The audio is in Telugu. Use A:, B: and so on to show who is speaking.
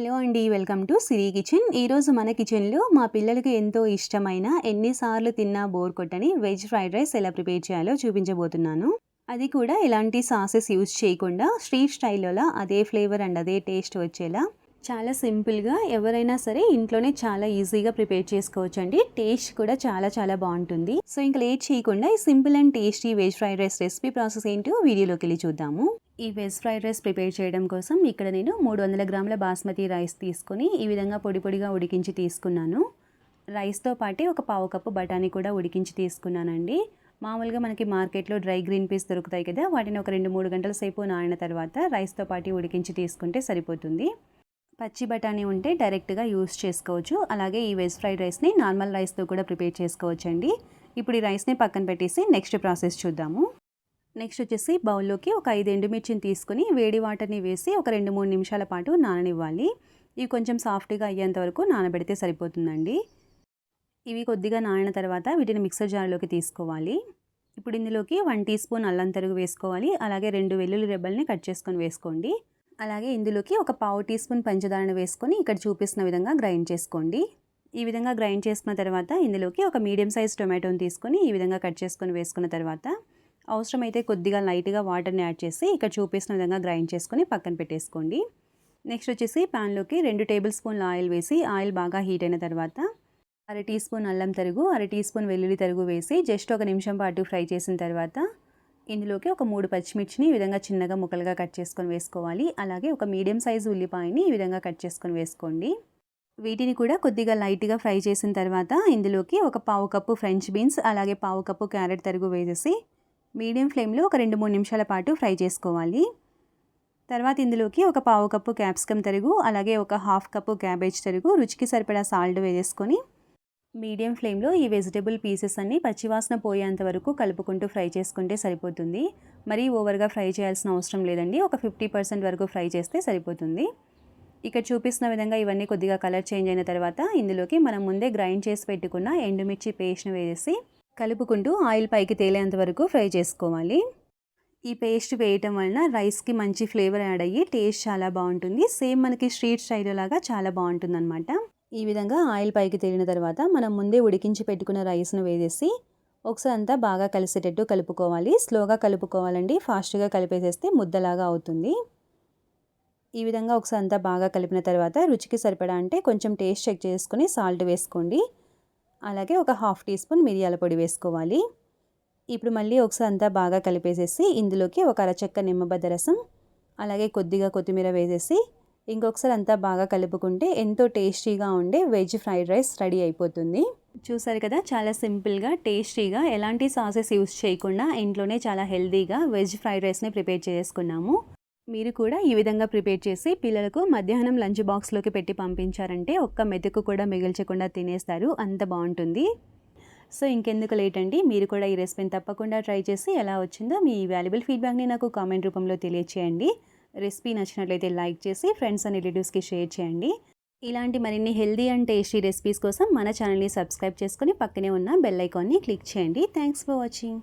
A: హలో అండి వెల్కమ్ టు సిరి కిచెన్. ఈరోజు మన కిచెన్లో మా పిల్లలకి ఎంతో ఇష్టమైన ఎన్నిసార్లు తిన్నా బోర్ కొట్టని వెజ్ ఫ్రైడ్ రైస్ ఎలా ప్రిపేర్ చేయాలో చూపించబోతున్నాను. అది కూడా ఎలాంటి సాసెస్ యూజ్ చేయకుండా స్ట్రీట్ స్టైల్లో అదే ఫ్లేవర్ అండ్ అదే టేస్ట్ వచ్చేలా చాలా సింపుల్గా ఎవరైనా సరే ఇంట్లోనే చాలా ఈజీగా ప్రిపేర్ చేసుకోవచ్చు అండి టేస్ట్ కూడా చాలా చాలా బాగుంటుంది. సో ఇంకా లేట్ చేయకుండా ఈ simple and tasty veg fried rice recipe process ఏంటో వీడియోలోకి వెళ్ళి చూద్దాము. ఈ వెజ్ ఫ్రైడ్ రైస్ ప్రిపేర్ చేయడం కోసం ఇక్కడ నేను మూడు వందల గ్రాముల బాస్మతి రైస్ తీసుకొని ఈ విధంగా పొడి పొడిగా ఉడికించి తీసుకున్నాను. రైస్తో పాటే ఒక పావు కప్పు బఠానీ కూడా ఉడికించి తీసుకున్నానండి. మామూలుగా మనకి మార్కెట్లో డ్రై గ్రీన్ పీస్ దొరుకుతాయి కదా వాటిని ఒక రెండు మూడు గంటల సేపు నానిన తర్వాత రైస్తో పాటు ఉడికించి తీసుకుంటే సరిపోతుంది. పచ్చి బఠానీ ఉంటే డైరెక్ట్గా యూస్ చేసుకోవచ్చు. అలాగే ఈ వెజ్ ఫ్రైడ్ రైస్ని నార్మల్ రైస్తో కూడా ప్రిపేర్ చేసుకోవచ్చు అండి ఇప్పుడు ఈ రైస్ని పక్కన పెట్టేసి నెక్స్ట్ ప్రాసెస్ చూద్దాము. నెక్స్ట్ వచ్చేసి బౌల్లోకి ఒక ఐదు ఎండుమిర్చిని తీసుకొని వేడి వాటర్ని వేసి ఒక రెండు మూడు నిమిషాల పాటు నాననివ్వాలి. ఇవి కొంచెం సాఫ్ట్గా అయ్యేంత వరకు నానబెడితే సరిపోతుందండి. ఇవి కొద్దిగా నానిన తర్వాత వీటిని మిక్సర్ జార్లోకి తీసుకోవాలి. ఇప్పుడు ఇందులోకి వన్ టీ స్పూన్ అల్లం తరుగు వేసుకోవాలి. అలాగే రెండు వెల్లుల్లి రెబ్బల్ని కట్ చేసుకొని వేసుకోండి. అలాగే ఇందులోకి ఒక పావు టీ స్పూన్ పంచదారను వేసుకొని ఇక్కడ చూపిస్తున్న విధంగా గ్రైండ్ చేసుకోండి. ఈ విధంగా గ్రైండ్ చేసుకున్న తర్వాత ఇందులోకి ఒక మీడియం సైజ్ టొమాటోని తీసుకొని ఈ విధంగా కట్ చేసుకొని వేసుకున్న తర్వాత అవసరమైతే కొద్దిగా లైట్గా వాటర్ని యాడ్ చేసి ఇక్కడ చూపిస్తున్న విధంగా గ్రైండ్ చేసుకొని పక్కన పెట్టేసుకోండి. నెక్స్ట్ వచ్చేసి ప్యాన్లోకి రెండు టేబుల్ స్పూన్ల ఆయిల్ వేసి ఆయిల్ బాగా హీట్ అయిన తర్వాత అర టీ స్పూన్ అల్లం తరుగు అర టీ స్పూన్ వెల్లుల్లి తరుగు వేసి జస్ట్ ఒక నిమిషం పాటు ఫ్రై చేసిన తర్వాత ఇందులోకి ఒక మూడు పచ్చిమిర్చిని ఈ విధంగా చిన్నగా ముక్కలుగా కట్ చేసుకొని వేసుకోవాలి. అలాగే ఒక మీడియం సైజు ఉల్లిపాయని ఈ విధంగా కట్ చేసుకొని వేసుకోండి. వీటిని కూడా కొద్దిగా లైట్గా ఫ్రై చేసిన తర్వాత ఇందులోకి ఒక పావు కప్పు ఫ్రెంచ్ బీన్స్ అలాగే పావు కప్పు క్యారెట్ తరుగు వేసేసి మీడియం ఫ్లేమ్లో ఒక రెండు మూడు నిమిషాల పాటు ఫ్రై చేసుకోవాలి. తర్వాత ఇందులోకి ఒక పావు కప్పు క్యాప్సికమ్ తరుగు అలాగే ఒక హాఫ్ కప్పు క్యాబేజ్ తరుగు రుచికి సరిపడా సాల్ట్ వేసేసుకొని మీడియం ఫ్లేమ్లో ఈ వెజిటేబుల్ పీసెస్ అన్నీ పచ్చివాసన పోయేంత వరకు కలుపుకుంటూ ఫ్రై చేసుకుంటే సరిపోతుంది. మరీ ఓవర్గా ఫ్రై చేయాల్సిన అవసరం లేదండి. ఒక ఫిఫ్టీ పర్సెంట్ వరకు ఫ్రై చేస్తే సరిపోతుంది. ఇక్కడ చూపిస్తున్న విధంగా ఇవన్నీ కొద్దిగా కలర్ చేంజ్ అయిన తర్వాత ఇందులోకి మనం ముందే గ్రైండ్ చేసి పెట్టుకున్న ఎండుమిర్చి పేస్ట్ని వేసి కలుపుకుంటూ ఆయిల్ పైకి తేలేంత వరకు ఫ్రై చేసుకోవాలి. ఈ పేస్ట్ వేయటం వలన రైస్కి మంచి ఫ్లేవర్ యాడ్ అయ్యి టేస్ట్ చాలా బాగుంటుంది. సేమ్ మనకి స్ట్రీట్ స్టైల్ లాగా చాలా బాగుంటుంది అనమాట ఈ విధంగా ఆయిల్ పైకి తేలిన తర్వాత మనం ముందే ఉడికించి పెట్టుకున్న రైస్ను వేసేసి ఒకసారి అంతా బాగా కలిసేటట్టు కలుపుకోవాలి. స్లోగా కలుపుకోవాలండి. ఫాస్ట్గా కలిపేసేస్తే ముద్దలాగా అవుతుంది. ఈ విధంగా ఒకసారి అంతా బాగా కలిపిన తర్వాత రుచికి సరిపడా అంటే కొంచెం టేస్ట్ చెక్ చేసుకుని సాల్ట్ వేసుకోండి. అలాగే ఒక హాఫ్ టీ స్పూన్ మిరియాల పొడి వేసుకోవాలి. ఇప్పుడు మళ్ళీ ఒకసారి అంతా బాగా కలిపేసేసి ఇందులోకి ఒక అరచెక్క నిమ్మబద్ద రసం అలాగే కొద్దిగా కొత్తిమీర వేసేసి ఇంకొకసారి అంతా బాగా కలుపుకుంటే ఎంతో టేస్టీగా ఉండే వెజ్ ఫ్రైడ్ రైస్ రెడీ అయిపోతుంది. చూసారు కదా చాలా సింపుల్గా టేస్టీగా ఎలాంటి సాసెస్ యూస్ చేయకుండా ఇంట్లోనే చాలా హెల్తీగా వెజ్ ఫ్రైడ్ రైస్ని ప్రిపేర్ చేసుకున్నాము. మీరు కూడా ఈ విధంగా ప్రిపేర్ చేసి పిల్లలకు మధ్యాహ్నం లంచ్ బాక్స్లోకి పెట్టి పంపించారంటే ఒక్క మెతుకు కూడా మిగిల్చకుండా తినేస్తారు. అంత బాగుంటుంది. సో ఇంకెందుకు లేట్ అండి? మీరు కూడా ఈ రెసిపీని తప్పకుండా ట్రై చేసి ఎలా వచ్చిందో మీ వాల్యుబుల్ ఫీడ్బ్యాక్ని నాకు కామెంట్ రూపంలో తెలియచేయండి. రెసిపీ నచ్చినట్లయితే లైక్ చేసి ఫ్రెండ్స్ అండ్ రిలేటివ్స్కి షేర్ చేయండి. ఇలాంటి మరిన్ని హెల్దీ అండ్ టేస్టీ రెసిపీస్ కోసం మన ఛానల్ని సబ్స్క్రైబ్ చేసుకుని పక్కనే ఉన్న బెల్ ఐకాన్ని క్లిక్ చేయండి. Thanks for watching.